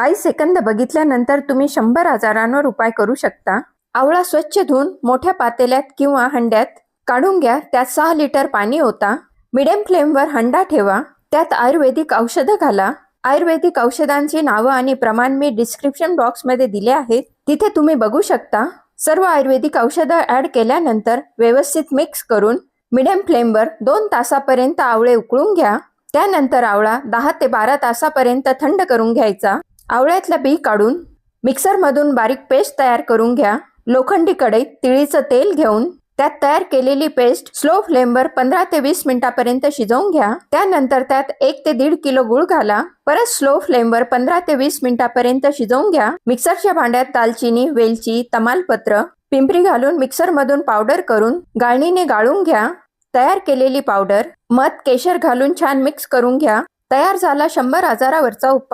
काही सेकंद बघितल्यानंतर तुम्ही शंभर हजारांवर उपाय करू शकता. आवळा स्वच्छ धुवून मोठ्या पातेल्यात किंवा हंड्यात काढून घ्या. त्यात सहा लिटर पाणी होता मिडियम फ्लेमवर हंडा ठेवा. त्यात आयुर्वेदिक औषधं घाला. आयुर्वेदिक औषधांची नावं आणि प्रमाण मी डिस्क्रिप्शन बॉक्समध्ये दिले आहेत. तिथे तुम्ही बघू शकता. सर्व आयुर्वेदिक औषधं ऍड केल्यानंतर व्यवस्थित मिक्स करून मिडियम फ्लेमवर दोन तासापर्यंत आवळे उकळून घ्या. त्यानंतर आवळा दहा ते बारा तासापर्यंत थंड करून घ्यायचा. आवळ्यातलं बी काढून मिक्सरमधून बारीक पेस्ट तयार करून घ्या. लोखंडी कढईत तिळीचं तेल घेऊन त्यात तयार केलेली पेस्ट स्लो फ्लेमवर पंधरा ते वीस मिनिटापर्यंत शिजवून घ्या. त्यानंतर त्यात एक ते दीड किलो गुळ घाला. परत स्लो फ्लेमवर पंधरा ते वीस मिनिटापर्यंत शिजवून घ्या. मिक्सरच्या भांड्यात दालचिनी वेलची तमालपत्र पिंपरी घालून मिक्सरमधून पावडर करून गाळणीने गाळून घ्या. तयार केलेली पावडर मध केशर घालून छान मिक्स करून घ्या. तयार झाला शंभर हजारावरचा उपाय.